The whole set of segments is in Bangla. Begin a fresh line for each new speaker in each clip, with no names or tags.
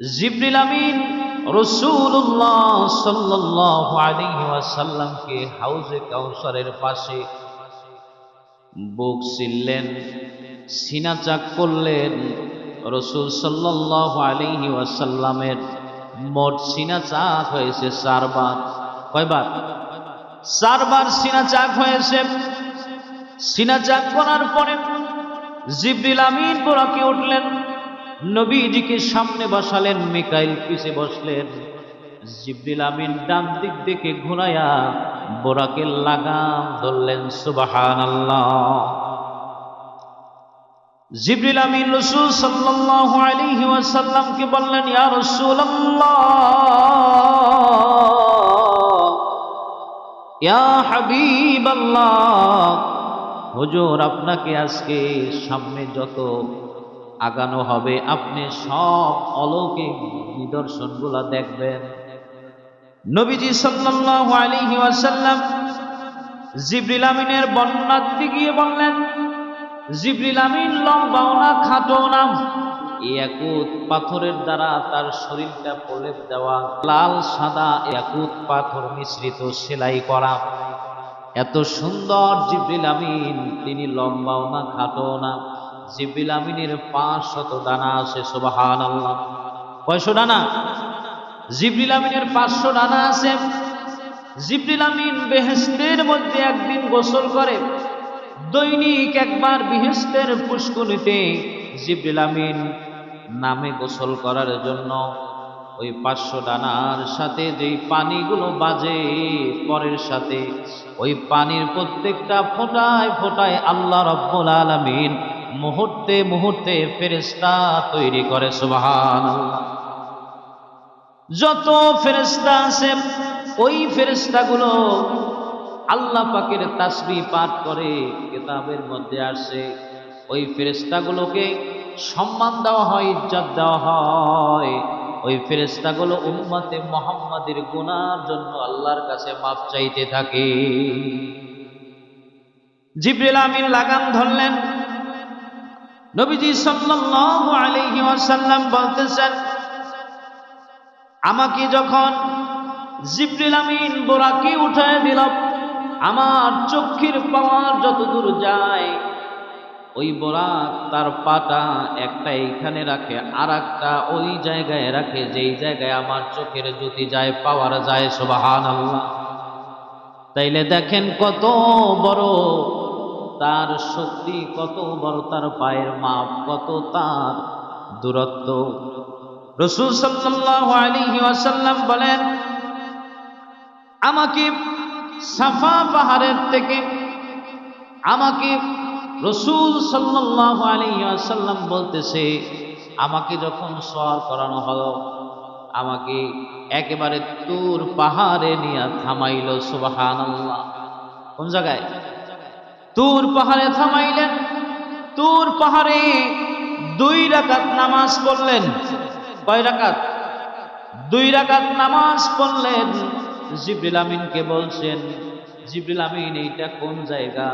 জিবরিল আমিন রসুল্লাহ সাল্লাহ আলাইহি ওয়াসাল্লামকে হাউজে কাউসারের পাশে বুক ছিললেন সিনা চাক করলেন। রসুল সাল্লাহ আলাইহি ওয়াসাল্লামের মোট সিনা চাক হয়েছে চারবার। কয়বার? চারবার সিনা চাক হয়েছে। সিনা চাক করার পরে জিবরিল আমিন বোরাকে উঠলেন। নবীজিকে সামনে বসালেন, মিকাইল পিছে বসলেন। জিবরিল আমিন ডান দিক থেকে ঘুরাইয়া বোরাকে লাগাম ধরলেন সুবাহান জিবরিল আমিন রসুল সাল্লাল্লাহু আলাইহি ওয়াসাল্লামকে বললেন, ইয়া রাসূলুল্লাহ, ইয়া হাবিবাল্লাহ, হুজুর, আপনাকে আজকে সামনে যত আগানো হবে। আপনি সব অলৌকিক নিদর্শনগুলো দেখবেন। নবীজি সাল্লাল্লাহু আলাইহি ওয়াসাল্লাম জিবরিল আমিনের বর্ণনাতে গিয়ে বললেন, জিবরিল আমিন লম্বাও না খাটো না একুত পাথরের দ্বারা তার শরীরটা প্রলেপ দেওয়া, লাল সাদা একুত পাথর মিশ্রিত সেলাই করা। এত সুন্দর জিবরিল আমিন, তিনি লম্বাও না খাটো না জিবরিল আমিনের পাঁচ শত ডানা আছে সুবাহান আল্লাহ কয়শো ডানা জিবরিল আমিনের পাঁচশো ডানা আছে। জিবরিল আমিন বেহেস্তের মধ্যে একদিন গোসল করে। দৈনিক একবার বিহেস্তের পুষ্করিতে জিবরিল আমিন নামে গোসল করার জন্য ওই পাঁচশো ডানার সাথে যেই পানিগুলো বাজে, পরের সাথে ওই পানির প্রত্যেকটা ফোটায় ফোটায় আল্লাহ রব্বুল আলমিন মুহূর্তে মুহূর্তে ফেরেস্তা তৈরি করে সুবাহান যত ফেরেস্তা আছে, ওই ফেরেস্তাগুলো আল্লাহ পাকের তাসবি পাঠ করে, কেতাবের মধ্যে আসে। ওই ফেরেস্তাগুলোকে সম্মান দেওয়া হয়, ইজ্জত দেওয়া হয়। ওই ফেরেস্তাগুলো উম্মতে মোহাম্মদের গুনার জন্য আল্লাহর কাছে মাপ চাইতে থাকে। জিব্রিল আমিন লাগাম ধরলেন নবীজি সাল্লাল্লাহু আলাইহি ওয়াসাল্লাম বলতেছেন, আমাকে যখন জিব্রিল আমিন বোরাকে উঠায় দিল, আমার চক্ষের পাওয়ার যত দূর যায়, ওই বোরাক তার পাটা একটা এইখানে রাখে আর একটা ওই জায়গায় রাখে, যেই জায়গায় আমার চোখের জ্যোতি যায়, পাওয়ার যায় সোবাহান তাইলে দেখেন কত বড় তার শক্তি কত বড়, তার পায়ের মাপ কত, তার দূরত্ব। রসুল আলাইহি ওয়াসাল্লাম বলেন, আমাকে সাফা পাহাড়ের থেকে, আমাকে রসুল সাল্লাল্লাহু আলাইহি ওয়াসাল্লাম বলতেছে, আমাকে যখন সওয়ার করানো হলো, আমাকে একেবারে তুর পাহাড়ে নিয়ে থামাইল, সুবহানাল্লাহ। কোন জায়গায়? তুর পাহাড়ে থামাইলেন, তুর পাহাড়ে দুই রাকাত নামাজ পড়লেন। কয় রাকাত? দুই রাকাত নামাজ পড়লেন। জিবরিল আমিনকে বলছেন, জিবরিল আমিন, এইটা কোন জায়গা?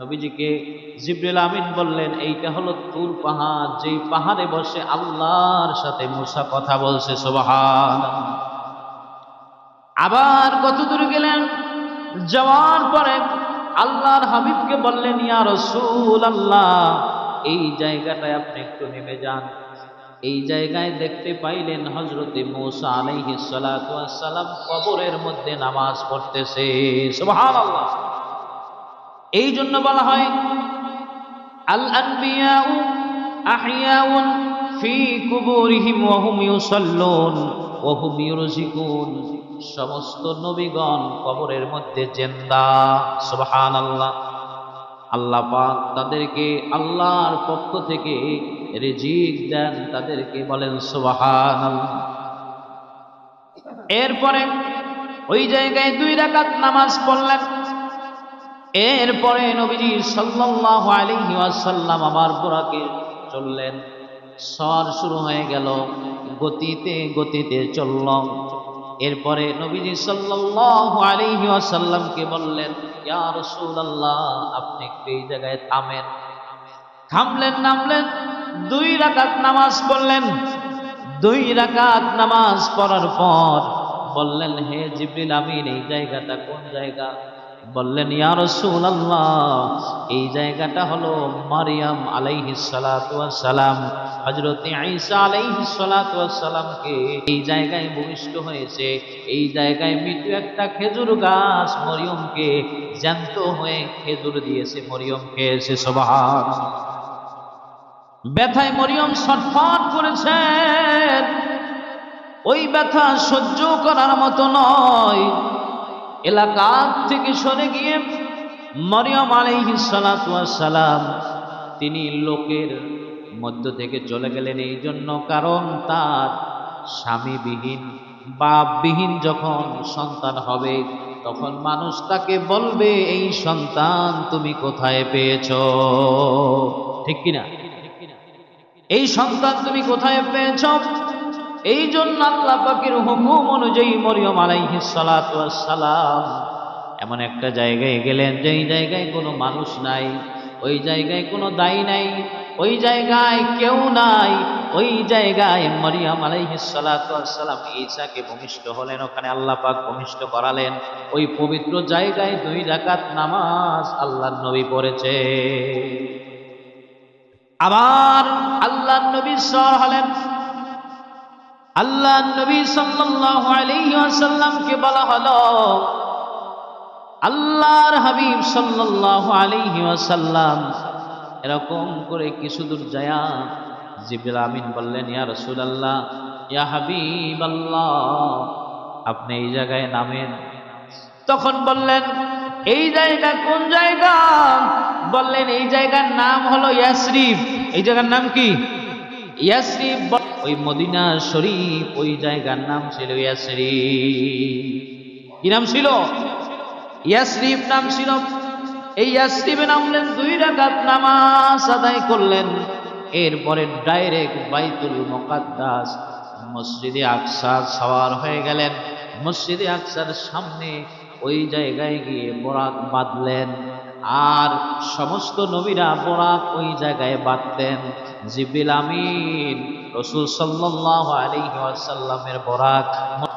নবীজিকে জিবরিল আমিন বললেন, এইটা হলো তুর পাহাড়, যেই পাহাড়ে বসে আল্লাহর সাথে মুসা কথা বলছে সোবাহান আবার কত দূর গেলেন? যাওয়ার পরে আল্লাহর হাবিবকে বললেন, ইয়া রসুল আল্লাহ এই জায়গাটায় আপনি একটু নেমে যান। এই জায়গায় দেখতে পাইলেন হজরতে মৌসা আলাইহি সালাম কবরের মধ্যে নামাজ পড়তেছে। এই জন্য বলা হয়, আল ফি ওয়া হুম ইউরজিকুন সমস্ত নবীগণ কবরের মধ্যে জেন্দা। সুবহানাল্লাহ। আল্লাহ পাক তাদেরকে আল্লাহর পক্ষ থেকে রিজিক দেন, তাদেরকে বলেন সুবহানাল্লাহ। এরপরে ওই জায়গায় দুই রাকাত নামাজ পড়লেন। এরপরে নবীজি সাল্লাল্লাহু আলাইহি ওয়াসাল্লাম আমার বুড়াকে চললেন। সর শুরু হয়ে গেল। গতিতে গতিতে চলল এরপরে নবীজি ওয়াসাল্লামকে বললেন, ইয়া আপনি একটু এই জায়গায় থামেন? থামলেন, নামলেন, দুই রাকাত নামাজ পড়লেন। দুই রাকাত নামাজ পড়ার পর বললেন, হে জিবরিল আমিন, এই জায়গাটা কোন জায়গা? বললেন, ইয়া রাসূলুল্লাহ, এই জায়গাটা হলো মারিয়াম ওয়াস সালাম হযরত ঈসা আলাইহিস সালাতু সালামকে এই জায়গায় ভূমিষ্ঠ হয়েছে। এই জায়গায় মৃত্যু একটা খেজুর গাছ মরিয়মকে জ্যান্ত হয়ে খেজুর দিয়েছে মরিয়ম খেয়েছে সুবহান ব্যথায় মরিয়ম ছটফট করেছেন। ওই ব্যথা সহ্য করার মতো নয়। এলাকা থেকে সরে গিয়ে মরিয়ম সালাম তিনি লোকের মধ্য থেকে চলে গেলেন। এই জন্য কারণ তার স্বামীবিহীন, বাপবিহীন যখন সন্তান হবে, তখন মানুষ তাকে বলবে, এই সন্তান তুমি কোথায় পেয়েছ? ঠিক কিনা? এই সন্তান তুমি কোথায় পেয়েছ? এই জন্য আল্লাহ পাকের হুকুম অনুযায়ী মরিয়ম আলাইহিস সালাতু সালাম এমন একটা জায়গায় গেলেন যেই জায়গায় কোনো মানুষ নাই, ওই জায়গায় কোনো দায়ী নাই, ওই জায়গায় কেউ নাই, ওই জায়গায় মরিয়াম আলাইহিস সালাতু ওয়াস সালাম ঈসাকে ভূমিষ্ঠ হলেন, ওখানে আল্লাহ পাক ভূমিষ্ঠ করালেন। ওই পবিত্র জায়গায় দুই রাকাত নামাজ আল্লাহর নবী পড়েছে। আবার আল্লাহ নবী সর হলেন আল্লাহ নবী সাল্লাল্লাহু আলাইহি ওয়াসাল্লামকে বলা হলো, আল্লাহর হাবিব সাল্লাল্লাহু আলাইহি ওয়াসাল্লাম, এরকম করে কিছু দূর যায়া জিবরিল আমিন বললেন, ইয়া রাসূলুল্লাহ, ইয়া হাবিব আল্লাহ আপনি এই জায়গায় নামেন। তখন বললেন, এই জায়গা কোন জায়গা? বললেন, এই জায়গার নাম হলো ইয়াসরিফ। এই জায়গার নাম কি? ইয়াসরিফ ওই মদিনা শরীফ, ওই জায়গার নাম ছিল ইয়াসরিফ। কি নাম ছিল? ইয়াসরিফ নাম ছিল। এই ইয়াসরিফে নামলেন দুই রাকাত নামাজ আদায় করলেন। এরপরে ডাইরেক্ট বাইতুল মুকাদ্দাস মসজিদে আকসা সওয়ার হয়ে গেলেন। মসজিদে আকসার সামনে ওই জায়গায় গিয়ে বরাক বাঁধলেন। আর সমস্ত নবীরা বরাক ওই জায়গায় বাঁধতেন। জিবিল আমিন, রসুল সাল্লাহ আলাইহি ওয়াসাল্লামের বরাক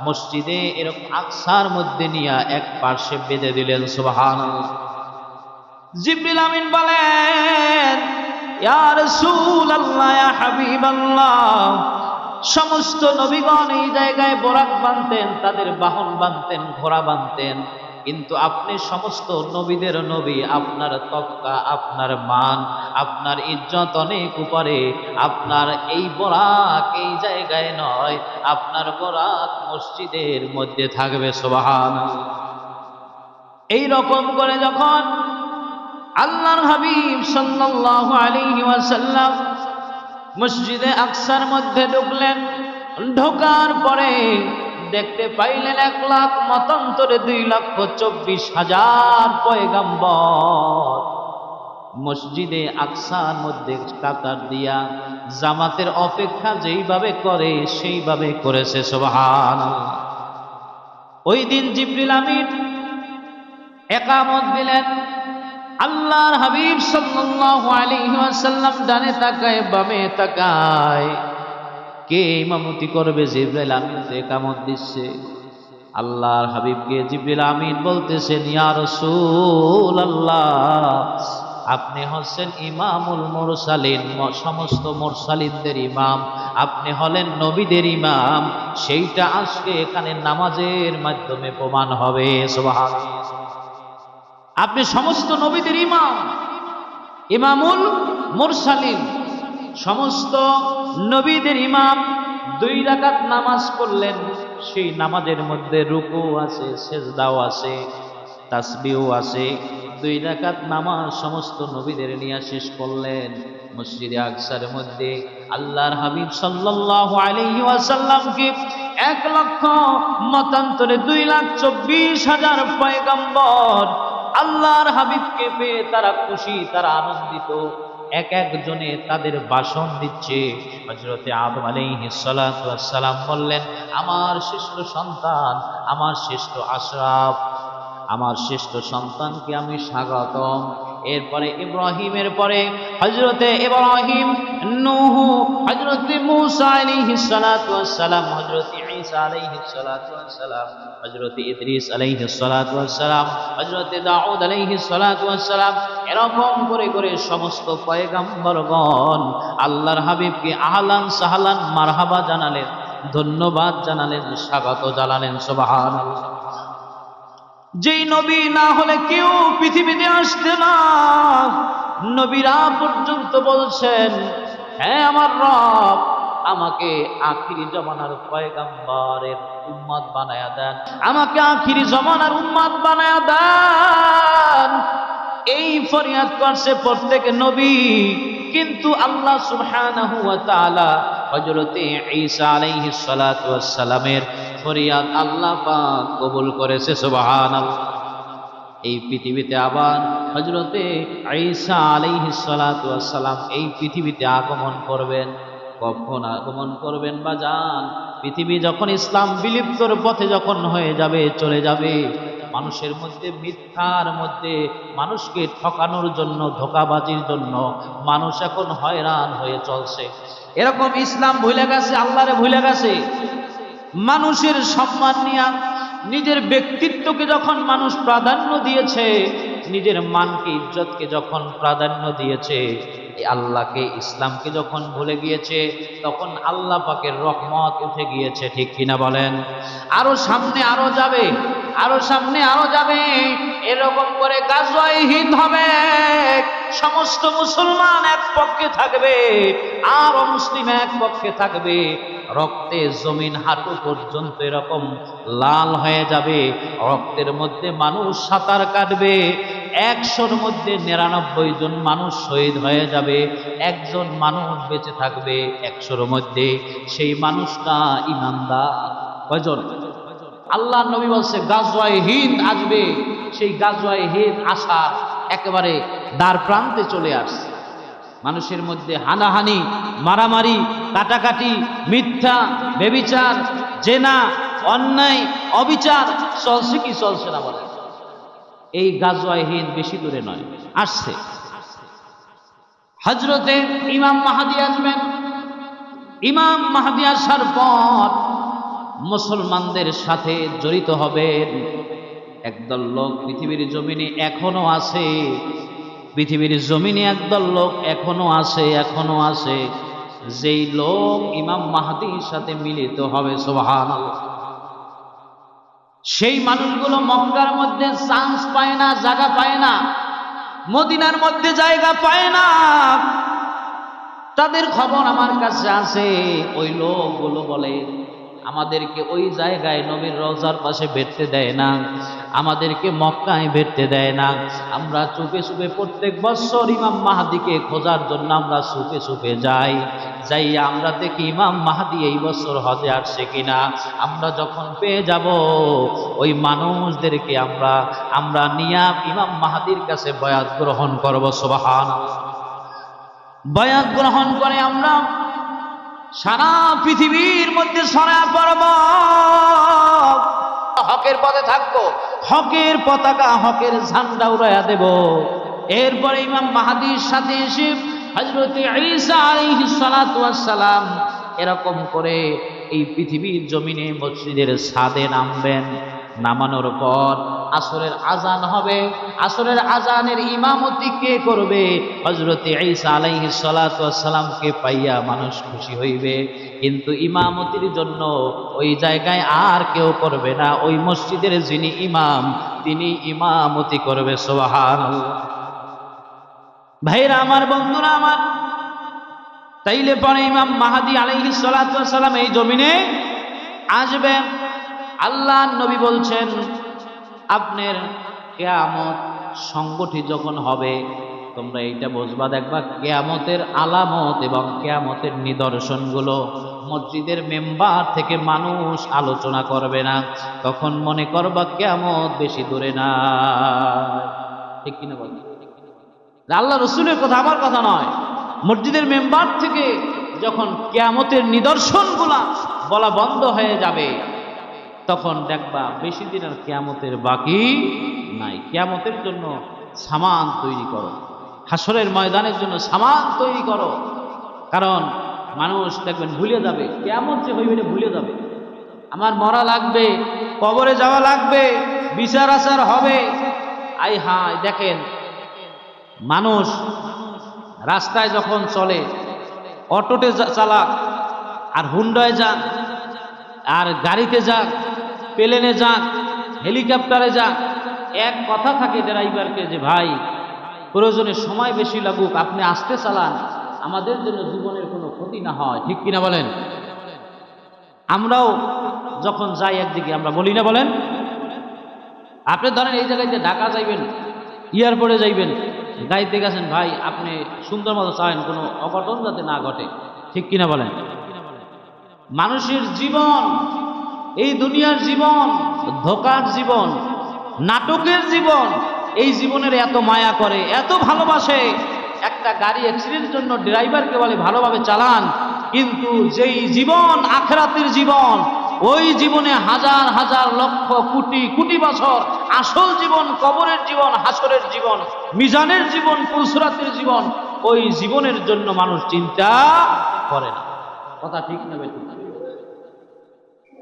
মসজিদে এরকম আকসার মধ্যে নিয়ে এক পার্শ্বে বেঁধে দিলেন, সুবহানাল্লাহ। জিবরিল আমিন বলেন সমস্ত নবীগণ এই জায়গায় বরাক বাঁধতেন, তাদের বাহন বাঁধতেন, ঘোড়া বাঁধতেন। কিন্তু আপনি সমস্ত নবীদের নবী, আপনার তক্কা আপনার মান, আপনার ইজ্জত অনেক উপরে, আপনার এই বরাক এই জায়গায় নয়, আপনার বরাক মসজিদের মধ্যে থাকবে সোবাহান এই রকম করে যখন আল্লাহর হাবিব সাল্লাল্লাহু আলাইহি ওয়াসাল্লাম মসজিদে আকসার মধ্যে ঢুকলেন, ঢোকার পরে দেখতে পাইলেন এক লাখ, মতান্তরে দুই লক্ষ চব্বিশ হাজার পয়গাম্বর। মসজিদে আকসার মধ্যে কাতার দিয়া জামাতের অপেক্ষা যেইভাবে করে, সেইভাবে করেছে সোবাহান ওই দিন জিবরিল আমিন একামত দিলেন। আল্লাহর হাবিব সাল্লাল্লাহু আলাইহি ওয়াসাল্লাম ডানে তাকায়, বামে তাকায়। কে ইমামতি করবে? জিবরাইল আমিন তো একামত দিচ্ছে। আল্লাহর হাবিবকে জিবরিল আমিন বলতেছেন, ইয়া রাসূল আল্লাহ আপনি হচ্ছেন ইমামুল মুরসালিন সমস্ত মুরসালিনদের ইমাম। আপনি হলেন নবীদের ইমাম। সেইটা আজকে এখানে নামাজের মাধ্যমে প্রমাণ হবে। সুবহানাল্লাহ। আপনি সমস্ত নবীদের ইমাম। ইমামুল মুরসালিন। সমস্ত নবীদের ইমাম দুই রাকাত নামাজ পড়লেন, সেই নামাজের মধ্যে রুকু আছে, সেজদাও আছে তাসবিও আছে। দুই রাকাত নামাজ সমস্ত নবীদের নিয়ে শেষ করলেন। মসজিদে আকসার মধ্যে আল্লাহর হাবিব সাল্লাল্লাহু আলাইহি ওয়াসাল্লামকে এক লক্ষ মতান্তরে দুই লাখ চব্বিশ হাজার পয়গম্বর আল্লাহর হাবিবকে পেয়ে তারা খুশি, তারা আনন্দিত। এক একজনে তাদের বাসন দিচ্ছে। হজরতে আদম আলাইহিস সালাতু ওয়াস সালাম বললেন, আমার শ্রেষ্ঠ সন্তান, আমার শ্রেষ্ঠ আশরাফ, আমার শ্রেষ্ঠ সন্তানকে আমি স্বাগতম। এরপরে ইব্রাহিমের পরে হজরতে ইব্রাহিম, নুহু হজরতে মুসা আলাইহিস সালাতু ওয়াস সালাম হজরতে ঈসা আলাইহিস সালাতু ওয়াস সালাম হজরতে ইদ্রিস আলাইহিস সালাতু ওয়াস সালাম হজরতে দাউদ আলাইহিস সালাতু ওয়াস সালাম এরকম করে করে সমস্ত পয়গাম্বরগণ আল্লাহর হাবিবকে আহলান সাহলান মারহাবা জানালেন, ধন্যবাদ জানালেন, স্বাগত জানালেন, সুবহানাল্লাহ। যেই নবী না হলে কেউ পৃথিবীতে আসতে না। নবীরা পর্যন্ত বলছেন হ্যাঁ আমার রব আমাকে আখিরি জমানার পয়গাম্বরের উম্মত বানায়া দেন। আমাকে আখিরি জমানার উম্মত বানায়া দেন। এই ফরিয়াদ করছে প্রত্যেক নবী। কিন্তু আল্লাহ সুবহানাহু ওয়া তাআলা হযরতে ঈসা ওয়াস সালামের ফরিয়াদ আল্লাহ পাক কবুল করেছে, সুবহানাল্লাহ। এই পৃথিবীতে আবার হযরতে ঈসা ওয়াস সালাম এই পৃথিবীতে আগমন করবেন। কখন আগমন করবেন বা যান? পৃথিবী যখন ইসলাম বিলুপ্তর পথে যখন হয়ে যাবে, চলে যাবে, মানুষের মধ্যে মিথ্যার মধ্যে মানুষকে ঠকানোর জন্য, ধোকাবাজির জন্য মানুষ এখন হয়রান হয়ে চলছে। এরকম ইসলাম ভুলে গেছে, আল্লাহরে ভুলে গেছে। মানুষের সম্মান নিয়া নিজের ব্যক্তিত্বকে যখন মানুষ প্রাধান্য দিয়েছে, নিজের মানকে, ইজ্জতকে যখন প্রাধান্য দিয়েছে আল্লাহকে, ইসলামকে যখন ভুলে গিয়েছে, তখন আল্লাহ পাকের রহমত উঠে গিয়েছে, ঠিক কিনা বলেন? আরও সামনে আরও যাবে। আরও সামনে আরও যাবে। এরকম করে গাজওয়াই হিন্দ হবে। সমস্ত মুসলমান এক পক্ষে থাকবে, আর মুসলিম এক পক্ষে থাকবে। রক্তে জমিন হাঁটু পর্যন্ত এরকম লাল হয়ে যাবে। রক্তের মধ্যে মানুষ সাঁতার কাটবে। একশোর মধ্যে নিরানব্বই জন মানুষ শহীদ হয়ে যাবে। একজন মানুষ বেঁচে থাকবে একশোর মধ্যে। সেই মানুষটা ইমানদার। কয়জন? আল্লাহ নবী বলছে গাজওয়াই হিন্দ আসবে। সেই গাজওয়াই হিন্দ আসা একেবারে দ্বার প্রান্তে চলে আসছে। মানুষের মধ্যে হানাহানি, মারামারি, কাটাকাটি, মিথ্যা, বেবিচার, জেনা, অন্যায়, অবিচার চলছে কি চলছে না বলে এই গাজওয়াই হিন্দ বেশি দূরে নয়, আসছে। হজরতে ইমাম মাহাদি আসবেন। ইমাম মাহাদি আসার পর মুসলমানদের সাথে জড়িত হবেন। একদল লোক পৃথিবীর জমিনে এখনও আছে। পৃথিবীর জমিনে একদল লোক এখনও আছে এখনও আছে। যেই লোক ইমাম মাহাদির সাথে মিলিত হবে সোহান সেই মানুষগুলো মক্কার মধ্যে চান্স পায় না, জায়গা পায় না। মদিনার মধ্যে জায়গা পায় না। তাদের খবর আমার কাছে আছে। ওই লোকগুলো বলে আমাদেরকে ওই জায়গায় নবীর রওজার পাশে বেরতে দেয় না। আমাদেরকে মক্কায় বেরতে দেয় না। আমরা চুপে চুপে প্রত্যেক বছর ইমাম মাহাদিকে খোঁজার জন্য আমরা চুপে চুপে যাই। যাই আমরা দেখি ইমাম মাহাদি এই বছর হজে আসছে কিনা। আমরা যখন পেয়ে যাব, ওই মানুষদেরকে আমরা আমরা নিয়া ইমাম মাহাদির কাছে বয়াত গ্রহণ করব সোবাহান বয়াত গ্রহণ করে আমরা সারা পৃথিবীর মধ্যে সরা পড়ব হকের পথে থাকব। হকের পতাকা, হকের ঝান্ডা উড়াইয়া দেব। এরপরে ইমাম মাহাদির সাথে এসে হজরত সালাম এরকম করে এই পৃথিবীর জমিনে মসজিদের ছাদে নামবেন। নামানোর পর আসরের আজান হবে। আসরের আজানের ইমামতি কে করবে? হজরতে ঈসা আলাইহিস সালাতু ওয়াস সালামকে পাইয়া মানুষ খুশি হইবে। কিন্তু ইমামতির জন্য ওই জায়গায় আর কেউ করবে না। ওই মসজিদের যিনি ইমাম, তিনি ইমামতি করবে। সোহান ভাইরা, আমার বন্ধুরা, আমার তাইলে পরে ইমাম মাহাদি আলাইহিস সালাতু সালাম এই জমিনে আসবেন। আল্লাহ নবী বলছেন আপনার কেয়ামত সংগঠিত যখন হবে, তোমরা এইটা বুঝবা, দেখবা কেয়ামতের আলামত এবং কেয়ামতের নিদর্শনগুলো মসজিদের মেম্বার থেকে মানুষ আলোচনা করবে না। তখন মনে করবা কেয়ামত বেশি দূরে না। ঠিক কিনা বল? আল্লাহ রসুলের কথা আমার কথা নয়। মসজিদের মেম্বার থেকে যখন কেয়ামতের নিদর্শনগুলা বলা বন্ধ হয়ে যাবে তখন দেখবা বেশি দিন আর কেয়ামতের বাকি নাই। কেয়ামতের জন্য সামান তৈরি করো। হাসরের ময়দানের জন্য সামান তৈরি করো। কারণ মানুষ দেখবেন ভুলে যাবে। কেমন যে হইবে ভুলে যাবে। আমার মরা লাগবে, কবরে যাওয়া লাগবে, বিচার আচার হবে। আই হাই দেখেন, মানুষ রাস্তায় যখন চলে, অটোতে চালাক, আর হুন্ডায় যাক আর গাড়িতে যাক প্লেনে যাক, হেলিকপ্টারে যাক, এক কথা থাকে ড্রাইভারকে যে, ভাই, প্রয়োজনে সময় বেশি লাগুক, আপনি আসতে চালান, আমাদের জন্য জীবনের কোনো ক্ষতি না হয়। ঠিক কিনা বলেন? আমরাও যখন যাই একদিকে, আমরা বলি না বলেন? আপনি ধরেন এই জায়গায় ঢাকা যাইবেন, এয়ারপোর্টে যাইবেন, গাড়িতে গেছেন, ভাই, আপনি সুন্দর মতো চাইন কোনো অঘটন যাতে না ঘটে। ঠিক কিনা বলেন? মানুষের জীবন এই দুনিয়ার জীবন, ধোকার জীবন, নাটকের জীবন, এই জীবনের এত মায়া করে, এত ভালোবাসে। একটা গাড়ি অ্যাক্সিডেন্টের জন্য ড্রাইভারকে বলে, ভালোভাবে চালান। কিন্তু যেই জীবন, আখরাতের জীবন, ওই জীবনে হাজার হাজার লক্ষ, কোটি কোটি বছর আসল জীবন, কবরের জীবন, হাসরের জীবন, মিজানের জীবন পুলসুরাতের জীবন, ওই জীবনের জন্য মানুষ চিন্তা করে না। কথা ঠিক না বেঠিক?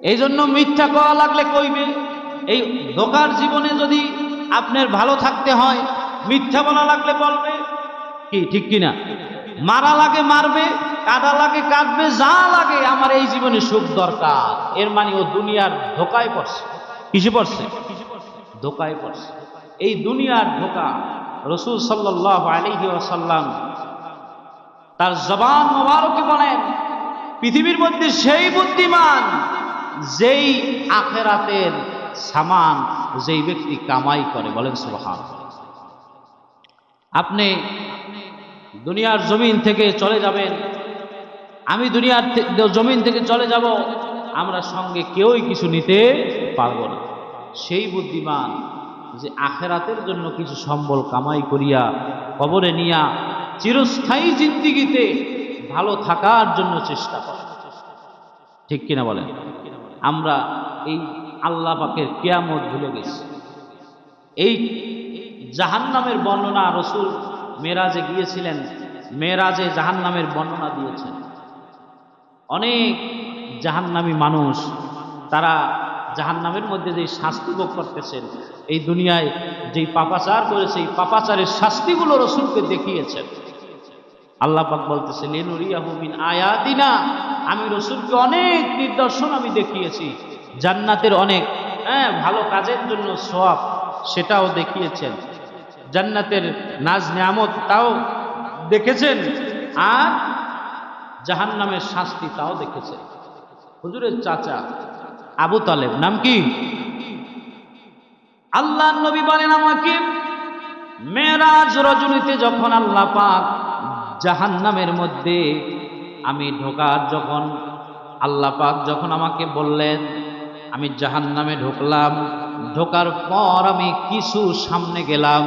এই জন্য মিথ্যা করা লাগলে কইবে, এই ধোকার জীবনে যদি আপনার ভালো থাকতে হয়, মিথ্যা বলা লাগলে বলবে, কি, ঠিক কিনা? মারা লাগে মারবে, কাদা লাগে কাটবে যা লাগে আমার এই জীবনে সুখ দরকার। এর মানে ও দুনিয়ার ধোকায় পড়ছে। কিসে পড়ছে? ধোকায় পড়ছে। এই দুনিয়ার ধোকা রসুল সাল্লাহ আলহি ওয়াসাল্লাম তার জবান মোবারকে বলেন, পৃথিবীর মধ্যে সেই বুদ্ধিমান যেই আখেরাতের সামান যেই ব্যক্তি কামাই করে, বলেন সুবহান। আপনি দুনিয়ার জমিন থেকে চলে যাবেন, আমি দুনিয়ার জমিন থেকে চলে যাব, আমরা সঙ্গে কেউই কিছু নিতে পারব না। সেই বুদ্ধিমান যে আখেরাতের জন্য কিছু সম্বল কামাই করিয়া কবরে নিয়া চিরস্থায়ী জিন্দিগিতে ভালো থাকার জন্য চেষ্টা করে। ঠিক কিনা বলেন? আমরা এই আল্লাহ পাকের কেয়ামত ভুলে গেছি। এই জাহান্নামের বর্ণনা রসুল মেরাজে গিয়েছিলেন, মেরাজে জাহান্নামের বর্ণনা দিয়েছেন। অনেক জাহান্নামী মানুষ, তারা জাহান্নামের মধ্যে যে শাস্তি ভোগ করতেছেন, এই দুনিয়ায় যেই পাপাচার করেছে, এই পাপাচারের শাস্তিগুলো রসুলকে দেখিয়েছেন। আল্লাহ পাক বলতেছে নেনুরিয়াহুমিন আয়াতিনা। আমি রসুলকে অনেক নিদর্শন আমি দেখিয়েছি, জান্নাতের অনেক হ্যাঁ ভালো কাজের জন্য সব সেটাও দেখিয়েছেন। জান্নাতের নাজ নিয়ামত তাও দেখেছেন আর জাহান্নামের শাস্তি তাও দেখেছেন। হুজুরের চাচা আবু তালেব, নাম কি? আল্লাহ নবী বলেন আমাকে, মেরাজ রজনীতে যখন আল্লাহ পাক জাহান্নামের মধ্যে আমি ঢোকার যখন আল্লাহ পাক যখন আমাকে বললেন, আমি জাহান্নামে ঢুকলাম। ঢোকার পর আমি কিছু সামনে গেলাম।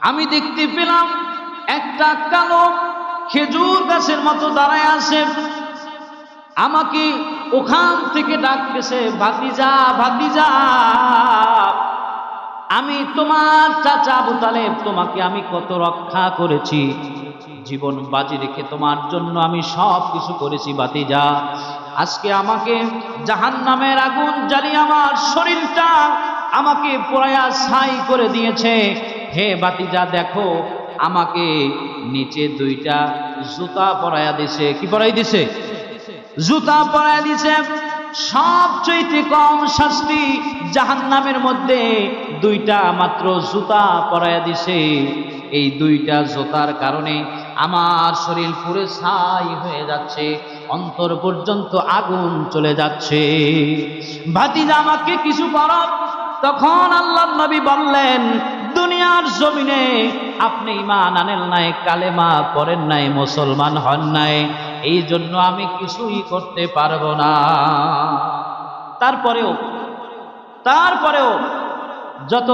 আমি দেখতে পেলাম একটা কালো খেজুর গাছের মতো দাঁড়ায় আছে। আমাকে ওখান থেকে ডাকতেছে, ভাতিজা ভাতিজা, আমি তোমার চাচা আবু তালেব, তোমাকে আমি কত রক্ষা করেছি? জীবন বাজি রেখে তোমার জন্য আমি সব কিছু করেছি বাতিজা আজকে আমাকে জাহান নামের আগুন জ্বালিয়ে আমার শরীরটা আমাকে পোড়ায়া ছাই করে দিয়েছে। হে বাতিজা দেখো, আমাকে নিচে দুইটা জুতা পরায়া দিছে। কি পরাই দিছে? জুতা পরায় দিছে। সবচেয়ে কম শাস্তি জাহান্নামের মধ্যে দুইটা মাত্র জুতা পরায় দিছে। এই দুইটা জুতার কারণে আমার শরীর পুরে ছাই হয়ে যাচ্ছে, অন্তর পর্যন্ত আগুন চলে যাচ্ছে। ভাতিজা আমাকে কিছু করো তখন আল্লাহ নবী বললেন, দুনিয়ার জমিনে আপনি ইমান আনেন নাই, কালেমা পড়েন নাই, মুসলমান হন নাই এই জন্য আমি কিছুই করতে পারব না। তারপরেও তারপরেও যত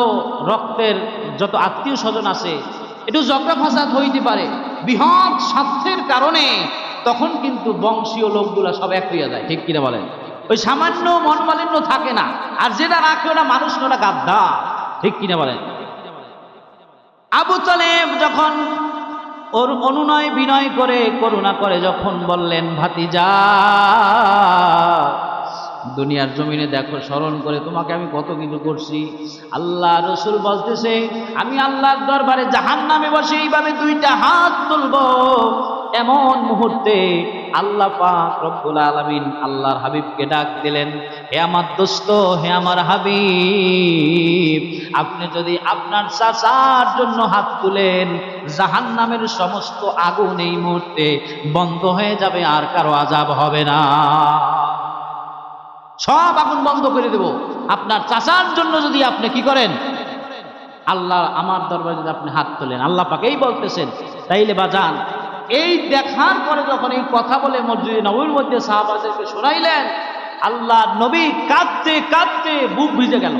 রক্তের, যত আত্মীয় স্বজন আছে, একটু জগা ফাসাদ হইতে পারে বৃহৎ স্বার্থের কারণে তখন কিন্তু বংশীয় লোকগুলা সব এক হইয়া যায়, ঠিক কিনা বলেন? ওই সামান্য মনমালিন্য থাকে না, আর যেটা রাখে ওটা মানুষ না গাদ্দা, ঠিক কিনা বলেন? আবু তালেব যখন ওর অনুনয় বিনয় করে, করুণা করে যখন বললেন, ভাতিজা দুনিয়ার জমিনে দেখো, স্মরণ করে তোমাকে আমি কত কিছু করছি। আল্লাহ রসুল বলতেছে, আমি আল্লাহর দরবারে জাহান নামে বসে এইভাবে দুইটা হাত তুলব। এমন মুহূর্তে আল্লাহ পাক রব্বুল আলামিন আল্লাহর হাবিবকে ডাক দিলেন, হে আমার দোস্ত, হে আমার হাবিব, আপনি যদি আপনার চাচার জন্য হাত তুলেন জাহান নামের সমস্ত আগুন এই মুহূর্তে বন্ধ হয়ে যাবে, আর কারও আজাব হবে না। সব আগুন বন্ধ করে দেব। আপনার চাচার জন্য যদি আপনি কি করেন? আল্লাহ, আমার দরবারে যদি আপনি হাত তোলেন। আল্লাহ পাকেই বলতেছেন, তাইলে বা যান। এই দেখার পরে যখন এই কথা বলে মসজিদ নবীর মধ্যে সাহাবাদেরকে শোনাইলেন, আল্লাহ নবী কাঁদতে কাঁদতে বুক ভিজে গেল।